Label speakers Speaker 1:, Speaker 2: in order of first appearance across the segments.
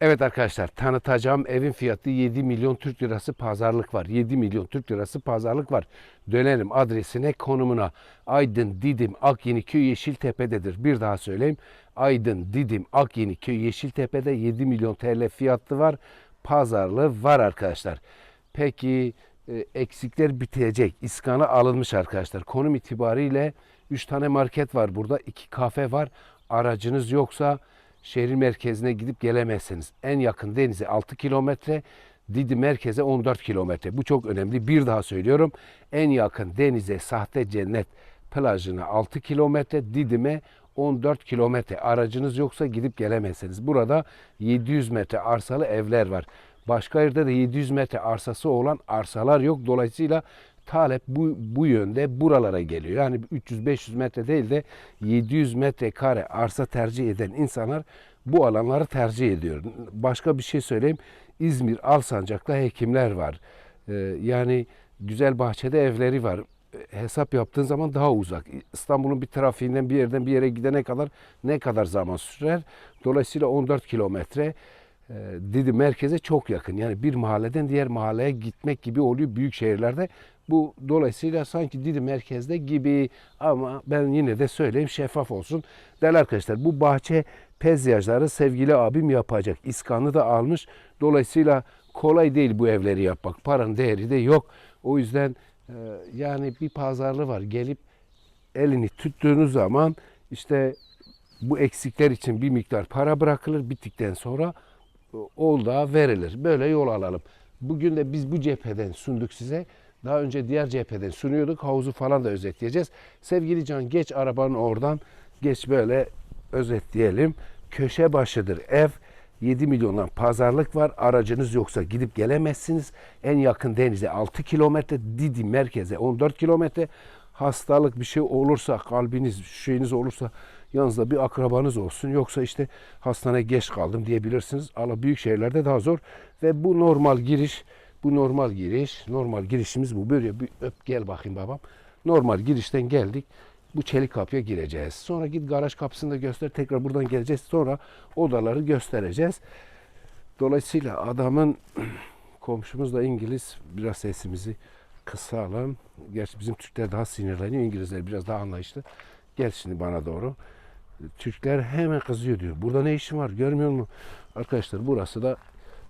Speaker 1: Evet arkadaşlar tanıtacağım evin fiyatı 7 milyon Türk lirası pazarlık var. 7 milyon Türk lirası pazarlık var. Dönelim adresine konumuna. Aydın, Didim, Akyeniköy, Yeşiltepe'dedir. Bir daha söyleyeyim. Aydın, Didim, Akyeniköy, Yeşiltepe'de 7 milyon TL fiyatı var. Pazarlığı var arkadaşlar. Peki e, eksikler bitecek. İskana alınmış arkadaşlar. Konum itibariyle 3 tane market var burada. 2 kafe var. Aracınız yoksa şehir merkezine gidip gelemezsiniz. En yakın denize 6 kilometre, Didim merkeze 14 kilometre. Bu çok önemli. Bir daha söylüyorum. En yakın denize sahte cennet plajına 6 kilometre, Didim'e 14 kilometre. Aracınız yoksa gidip gelemezsiniz. Burada 700 metre arsalı evler var. Başka yerde de 700 metre arsası olan arsalar yok. Dolayısıyla talep bu, bu yönde buralara geliyor. Yani 300-500 metre değil de 700 metre kare arsa tercih eden insanlar bu alanları tercih ediyor. Başka bir şey söyleyeyim. İzmir Alsancak'ta hekimler var. Ee, yani güzel bahçede evleri var. Hesap yaptığın zaman daha uzak. İstanbul'un bir trafiğinden bir yerden bir yere gidene kadar ne kadar zaman sürer? Dolayısıyla 14 kilometre e, Didim merkeze çok yakın. Yani bir mahalleden diğer mahalleye gitmek gibi oluyor büyük şehirlerde. Bu dolayısıyla sanki Didim merkezde gibi ama ben yine de söyleyeyim şeffaf olsun. Değerli arkadaşlar bu bahçe pezyajları sevgili abim yapacak. İskanı da almış. Dolayısıyla kolay değil bu evleri yapmak. Paranın değeri de yok. O yüzden e, yani bir pazarlığı var. Gelip elini tuttuğunuz zaman işte bu eksikler için bir miktar para bırakılır. Bittikten sonra olda verilir. Böyle yol alalım. Bugün de biz bu cepheden sunduk size. Daha önce diğer cepheden sunuyorduk. Havuzu falan da özetleyeceğiz. Sevgili Can geç arabanın oradan geç böyle özetleyelim. Köşe başıdır ev. 7 milyondan pazarlık var. Aracınız yoksa gidip gelemezsiniz. En yakın denize 6 kilometre. Didim merkeze 14 kilometre. Hastalık bir şey olursa, kalbiniz, şeyiniz olursa yanınızda bir akrabanız olsun. Yoksa işte hastaneye geç kaldım diyebilirsiniz. Ama büyük şehirlerde daha zor. Ve bu normal giriş, bu normal giriş, normal girişimiz bu. Böyle bir öp gel bakayım babam. Normal girişten geldik. Bu çelik kapıya gireceğiz. Sonra git garaj kapısını da göster. Tekrar buradan geleceğiz. Sonra odaları göstereceğiz. Dolayısıyla adamın komşumuz da İngiliz. Biraz sesimizi kısalım. Gerçi bizim Türkler daha sinirleniyor. İngilizler biraz daha anlayışlı. Gel şimdi bana doğru. Türkler hemen kızıyor diyor. Burada ne işin var görmüyor musun? Arkadaşlar burası da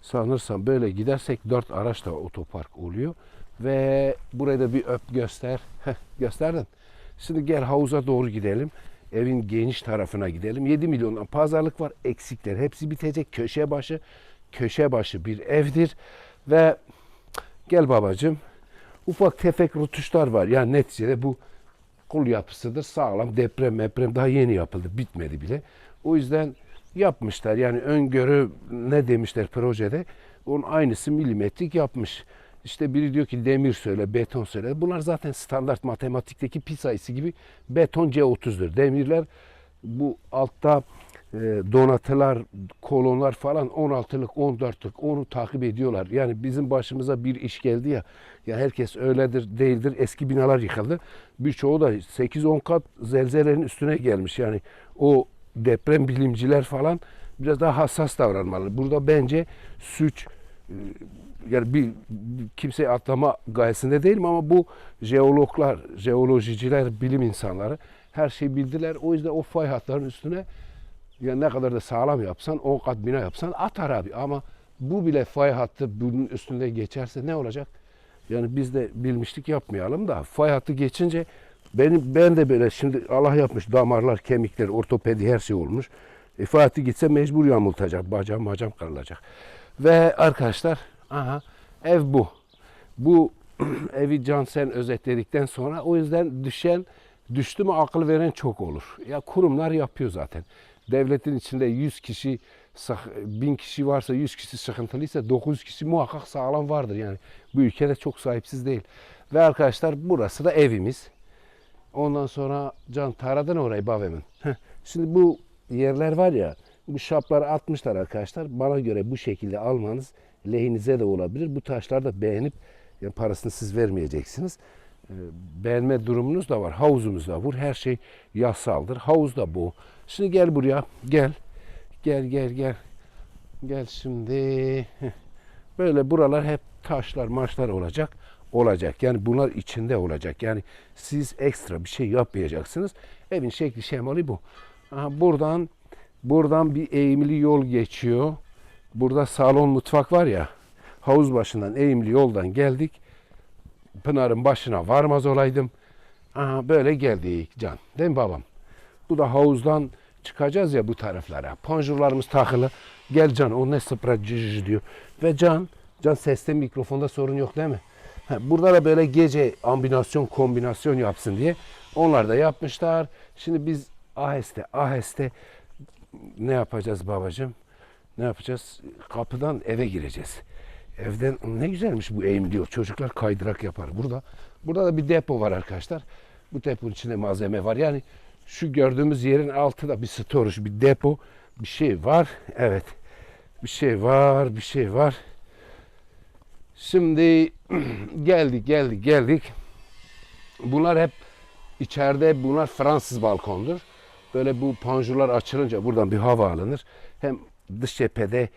Speaker 1: sanırsam böyle gidersek dört araçla otopark oluyor. Ve burayı da bir öp göster. Heh, gösterdin. Şimdi gel havuza doğru gidelim. Evin geniş tarafına gidelim. 7 milyondan pazarlık var. Eksikler hepsi bitecek. Köşe başı köşe başı bir evdir. Ve gel babacığım. Ufak tefek rutuşlar var. Yani neticede bu kul yapısıdır. Sağlam deprem deprem daha yeni yapıldı. Bitmedi bile. O yüzden yapmışlar. Yani öngörü ne demişler projede? Onun aynısı milimetrik yapmış. İşte biri diyor ki demir söyle, beton söyle. Bunlar zaten standart matematikteki pi sayısı gibi beton C30'dur. Demirler bu altta e, donatılar, kolonlar falan 16'lık, 14'lük onu takip ediyorlar. Yani bizim başımıza bir iş geldi ya. Ya herkes öyledir, değildir. Eski binalar yıkıldı. Birçoğu da 8-10 kat zelzelenin üstüne gelmiş. Yani o deprem bilimciler falan biraz daha hassas davranmalı. Burada bence suç e, yani bir, kimseyi atlama gayesinde değilim ama bu jeologlar, jeolojiciler, bilim insanları her şeyi bildiler. O yüzden o fay hatlarının üstüne yani ne kadar da sağlam yapsan, 10 kat bina yapsan atar abi. Ama bu bile fay hattı bunun üstünde geçerse ne olacak? Yani biz de bilmişlik yapmayalım da fay hattı geçince benim ben de böyle şimdi Allah yapmış damarlar, kemikler, ortopedi her şey olmuş. E, fay hattı gitse mecbur yamultacak. Bacağım bacağım kırılacak. Ve arkadaşlar aha ev bu. Bu evi Can sen özetledikten sonra o yüzden düşen düştü mü akıl veren çok olur. Ya kurumlar yapıyor zaten. Devletin içinde 100 kişi, 1000 kişi varsa 100 kişi sıkıntılıysa 900 kişi muhakkak sağlam vardır. Yani bu ülkede çok sahipsiz değil. Ve arkadaşlar burası da evimiz. Ondan sonra Can taradın orayı bavemin. Şimdi bu yerler var ya bu şapları atmışlar arkadaşlar. Bana göre bu şekilde almanız lehinize de olabilir. Bu taşlar da beğenip yani parasını siz vermeyeceksiniz. Ee, beğenme durumunuz da var. Havuzumuz da var. Her şey yasaldır. Havuz da bu. Şimdi gel buraya. Gel. Gel gel gel. Gel şimdi. Böyle buralar hep taşlar, maçlar olacak. Olacak. Yani bunlar içinde olacak. Yani siz ekstra bir şey yapmayacaksınız. Evin şekli şemali bu. Aha, buradan buradan bir eğimli yol geçiyor. Burada salon mutfak var ya. Havuz başından eğimli yoldan geldik. Pınar'ın başına varmaz olaydım. Aha, böyle geldik Can. Değil mi babam? Bu da havuzdan çıkacağız ya bu taraflara. Panjurlarımız takılı. Gel Can o ne sıpra diyor. Ve Can, Can seste mikrofonda sorun yok değil mi? Ha, burada da böyle gece ambinasyon kombinasyon yapsın diye onlar da yapmışlar. Şimdi biz aheste aheste ne yapacağız babacığım? Ne yapacağız? Kapıdan eve gireceğiz. Evden ne güzelmiş bu eğim diyor. Çocuklar kaydırak yapar. Burada burada da bir depo var arkadaşlar. Bu deponun içinde malzeme var. Yani şu gördüğümüz yerin altında bir storage, bir depo, bir şey var. Evet. Bir şey var, bir şey var. Şimdi geldik, geldik, geldik. Bunlar hep içeride bunlar Fransız balkondur. Böyle bu panjurlar açılınca buradan bir hava alınır. Hem dış cephede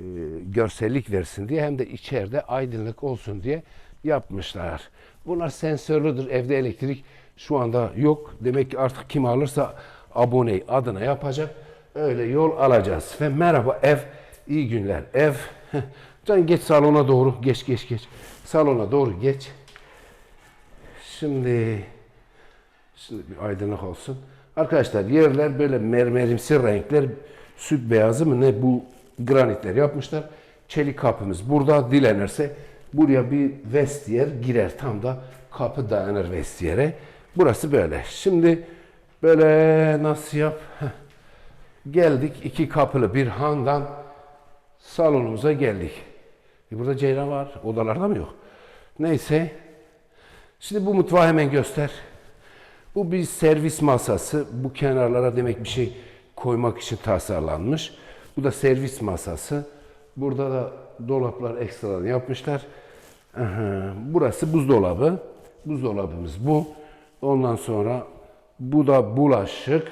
Speaker 1: e, görsellik versin diye hem de içeride aydınlık olsun diye yapmışlar. Bunlar sensörlüdür. Evde elektrik şu anda yok. Demek ki artık kim alırsa abone adına yapacak. Öyle yol alacağız. Ve merhaba ev, iyi günler ev. Can geç salona doğru. Geç geç geç. Salona doğru geç. Şimdi Şimdi bir aydınlık olsun. Arkadaşlar yerler böyle mermerimsi renkler, süt beyazı mı ne bu granitler yapmışlar. Çelik kapımız burada dilenirse buraya bir vestiyer girer. Tam da kapı dayanır vestiyere. Burası böyle. Şimdi böyle nasıl yap? Geldik iki kapılı bir handan salonumuza geldik. E burada ceylan var. Odalarda mı yok? Neyse. Şimdi bu mutfağı hemen göster. Bu bir servis masası. Bu kenarlara demek bir şey koymak için tasarlanmış. Bu da servis masası. Burada da dolaplar ekstradan yapmışlar. Burası buzdolabı. Buzdolabımız bu. Ondan sonra bu da bulaşık.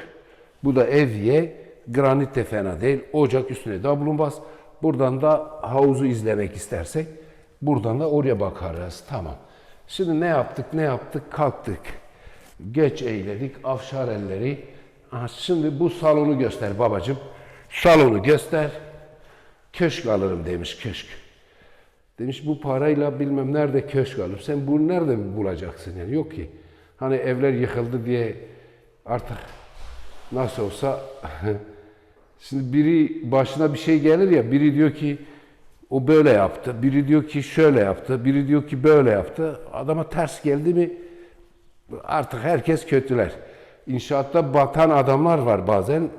Speaker 1: Bu da evye. Granit de fena değil. Ocak üstüne dablumbaz. Buradan da havuzu izlemek istersek buradan da oraya bakarız. Tamam. Şimdi ne yaptık ne yaptık kalktık. Geç eğledik afşar elleri. Aha, şimdi bu salonu göster babacığım. Salonu göster. Köşk alırım demiş köşk. Demiş bu parayla bilmem nerede köşk alırım. Sen bunu nerede bulacaksın yani yok ki. Hani evler yıkıldı diye artık nasıl olsa şimdi biri başına bir şey gelir ya biri diyor ki o böyle yaptı. Biri diyor ki şöyle yaptı. Biri diyor ki böyle yaptı. Adama ters geldi mi artık herkes kötüler. İnşaatta batan adamlar var bazen.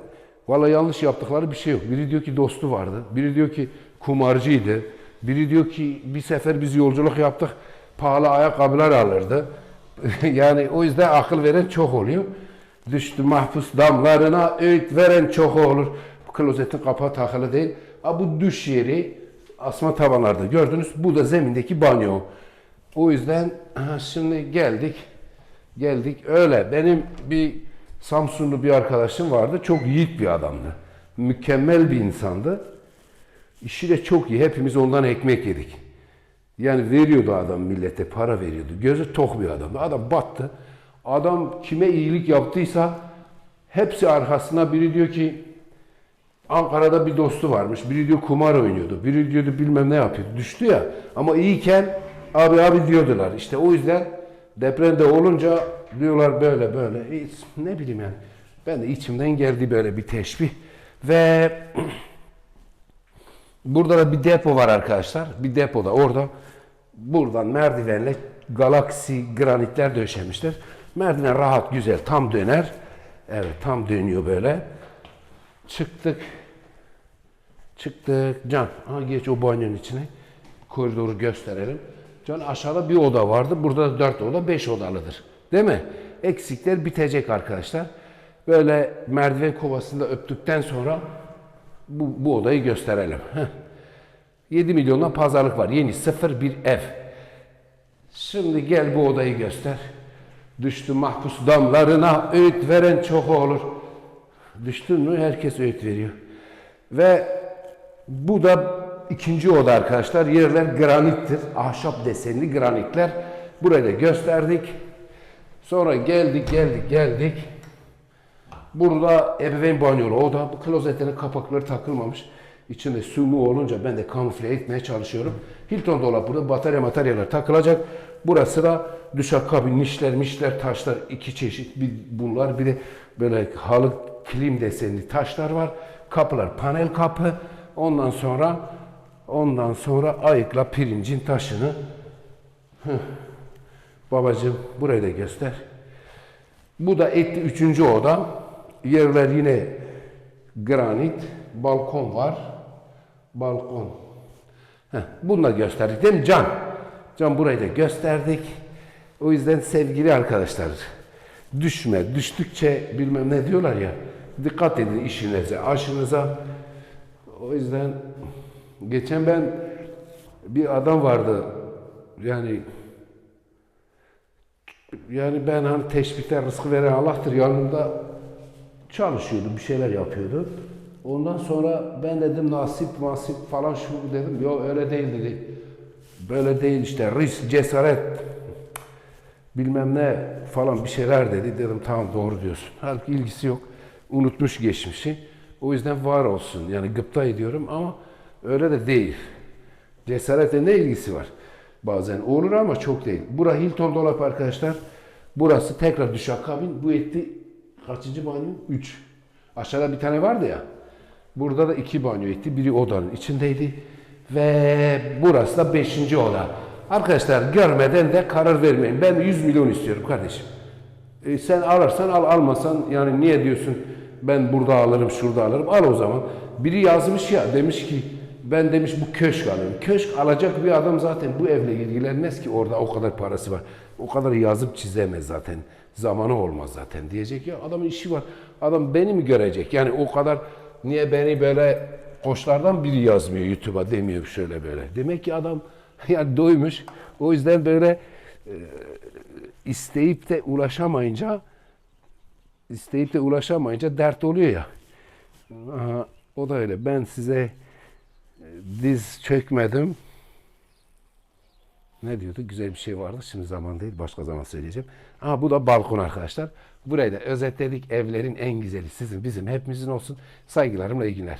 Speaker 1: Valla yanlış yaptıkları bir şey yok. Biri diyor ki dostu vardı. Biri diyor ki kumarcıydı. Biri diyor ki bir sefer biz yolculuk yaptık. Pahalı ayakkabılar alırdı. yani o yüzden akıl veren çok oluyor. Düştü mahpus damlarına öğüt veren çok olur. Klozetin kapağı takılı değil. Ha, bu düş yeri asma tavanlarda gördünüz. Bu da zemindeki banyo. O yüzden aha, şimdi geldik. Geldik öyle. Benim bir Samsunlu bir arkadaşım vardı. Çok yiğit bir adamdı. Mükemmel bir insandı. İşi de çok iyi. Hepimiz ondan ekmek yedik. Yani veriyordu adam millete, para veriyordu. Gözü tok bir adamdı. Adam battı. Adam kime iyilik yaptıysa hepsi arkasına biri diyor ki Ankara'da bir dostu varmış. Biri diyor kumar oynuyordu. Biri diyordu bilmem ne yapıyordu. Düştü ya. Ama iyiyken abi abi diyordular. İşte o yüzden depremde olunca diyorlar böyle böyle. Ne bileyim yani. Ben de içimden geldi böyle bir teşbih. Ve burada da bir depo var arkadaşlar. Bir depoda orada buradan merdivenle galaksi granitler döşemişler. Merdiven rahat güzel tam döner. Evet tam dönüyor böyle. Çıktık. Çıktık. Can, ha geç o banyonun içine. Koridoru gösterelim. Can aşağıda bir oda vardı. Burada da dört oda, beş odalıdır. Değil mi? Eksikler bitecek arkadaşlar. Böyle merdiven kovasında öptükten sonra bu, bu odayı gösterelim. Heh. 7 milyondan pazarlık var. Yeni sıfır bir ev. Şimdi gel bu odayı göster. Düştü mahpus damlarına öğüt veren çok olur. Düştün mü herkes öğüt veriyor. Ve bu da ikinci oda arkadaşlar. Yerler granittir. Ahşap desenli granitler. Burayı da gösterdik. Sonra geldik geldik geldik. Burada ebeveyn banyolu oda. Bu klozetlerin kapakları takılmamış. İçinde su mu olunca ben de kamufle etmeye çalışıyorum. Hilton dolap burada batarya materyalar takılacak. Burası da duşakabin, nişler, mişler, taşlar iki çeşit. Bir bunlar bir de böyle halı kilim desenli taşlar var. Kapılar panel kapı. Ondan sonra ondan sonra ayıkla pirincin taşını. Hıh. Babacığım burayı da göster. Bu da etli üçüncü oda. Yerler yine granit. Balkon var. Balkon. Heh, bunu da gösterdik değil mi Can? Can burayı da gösterdik. O yüzden sevgili arkadaşlar düşme, düştükçe bilmem ne diyorlar ya dikkat edin işinize, aşınıza. O yüzden geçen ben bir adam vardı yani yani ben hani teşbihte rızkı veren Allah'tır yanımda çalışıyordu, bir şeyler yapıyordu. Ondan sonra ben dedim nasip masip falan şu dedim. Yok öyle değil dedi. Böyle değil işte risk, cesaret bilmem ne falan bir şeyler dedi. Dedim tamam doğru diyorsun. Halbuki ilgisi yok. Unutmuş geçmişi. O yüzden var olsun. Yani gıpta ediyorum ama öyle de değil. Cesarete ne ilgisi var? Bazen olur ama çok değil. Bura Hilton dolap arkadaşlar. Burası tekrar düşakabin. Bu etti kaçıncı banyo? 3. Aşağıda bir tane vardı ya. Burada da iki banyo etti. Biri odanın içindeydi. Ve burası da beşinci oda. Arkadaşlar görmeden de karar vermeyin. Ben 100 milyon istiyorum kardeşim. E, sen alırsan al almasan yani niye diyorsun ben burada alırım şurada alırım al o zaman. Biri yazmış ya demiş ki ben demiş bu köşk alayım. Köşk alacak bir adam zaten bu evle ilgilenmez ki orada o kadar parası var. O kadar yazıp çizemez zaten. Zamanı olmaz zaten. Diyecek ya adamın işi var. Adam beni mi görecek? Yani o kadar niye beni böyle koçlardan biri yazmıyor YouTube'a demiyor şöyle böyle. Demek ki adam yani doymuş. O yüzden böyle e, isteyip de ulaşamayınca isteyip de ulaşamayınca dert oluyor ya. Aha, o da öyle. Ben size diz çökmedim. Ne diyordu? Güzel bir şey vardı. Şimdi zaman değil. Başka zaman söyleyeceğim. Ama bu da balkon arkadaşlar. Burayı da özetledik. Evlerin en güzeli sizin, bizim, hepimizin olsun. Saygılarımla iyi günler.